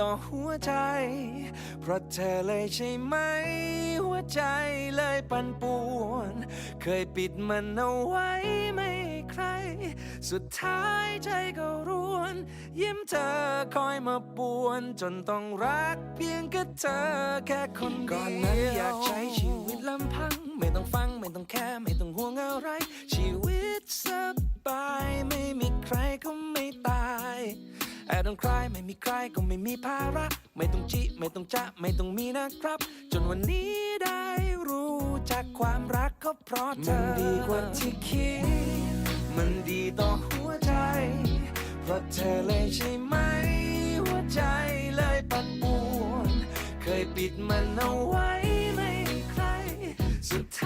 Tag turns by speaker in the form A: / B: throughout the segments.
A: ต่อหัวใจ เพราะเธอเลยใช่ไหม หัวใจเลยปั่นป่วน เคยปิดมันเอาไว้ไม่ใคร สุดท้ายใจก็ร่วน ยิ้มเธอคอยมาป่วน จนต้องรักเพียงแค่เธอแค่คนเดียวก่อนนั้นอยากใช้ชีวิตลำพัง ไม่ต้องฟังไม่ต้องแค่ไม่ แอบต้องคลายไม่มีใครก็ไม่มีภาระ ไม่ต้องจิไม่ต้องจะไม่ต้องมีนะครับ จนวันนี้ได้รู้จักความรักก็เพราะเธอ มันดีกว่าที่คิด มันดีต่อหัวใจ เพราะเธอเลยใช่ไหม หัวใจเลยปั่นป่วน เคยปิดมันเอาไว้ไม่ใคร สุดท้าย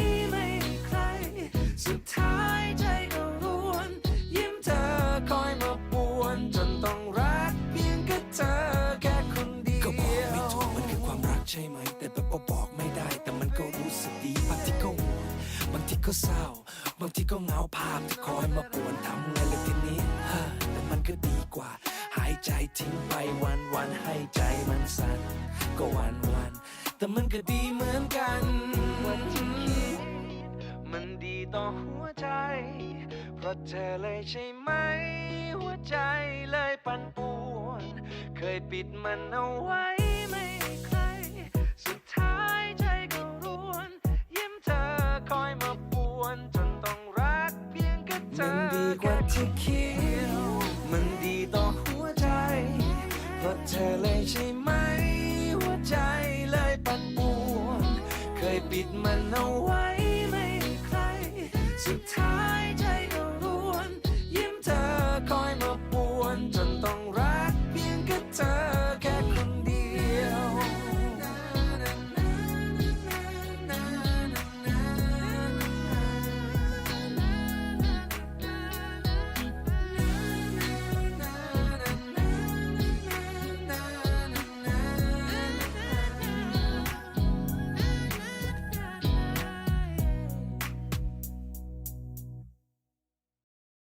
A: สุดท้ายใจก็ร่วน ยิ้มเธอคอยมาป่วนจนต้องรักเพียงแค่เธอแค่คนเดียว ก็บอกไม่ถูกมันคือความรักใช่ไหม แต่แบบว่าบอกไม่ได้ แต่มันก็รู้สึกดีบางทีก็ห่วงบางทีก็เศร้า บางทีก็เหงาภาพที่คอยมาป่วนทำไงล่ะทีนี้ฮะแต่มันก็ดีกว่า หายใจทิ้งไปวันวันๆให้ใจมันสั่นก็วันวันๆแต่มันก็ดีเหมือนกันมันดี ต่อหัวใจ เพราะเธอเลยใช่ไหม หัวใจเลยปั่นป่วน เคยปิดมันเอาไว้ไม่ใคร สุดท้ายใจก็ร่วน ยิ้มเธอคอยมาป่วนจนต้องรักเพียงแค่เธอมันดีกว่าที่คิดมันดีต่อหัวใจ เพราะเธอเลยใช่ไหม หัวใจเลยปั่นป่วน เคยปิดมันเอาไว้ ไม่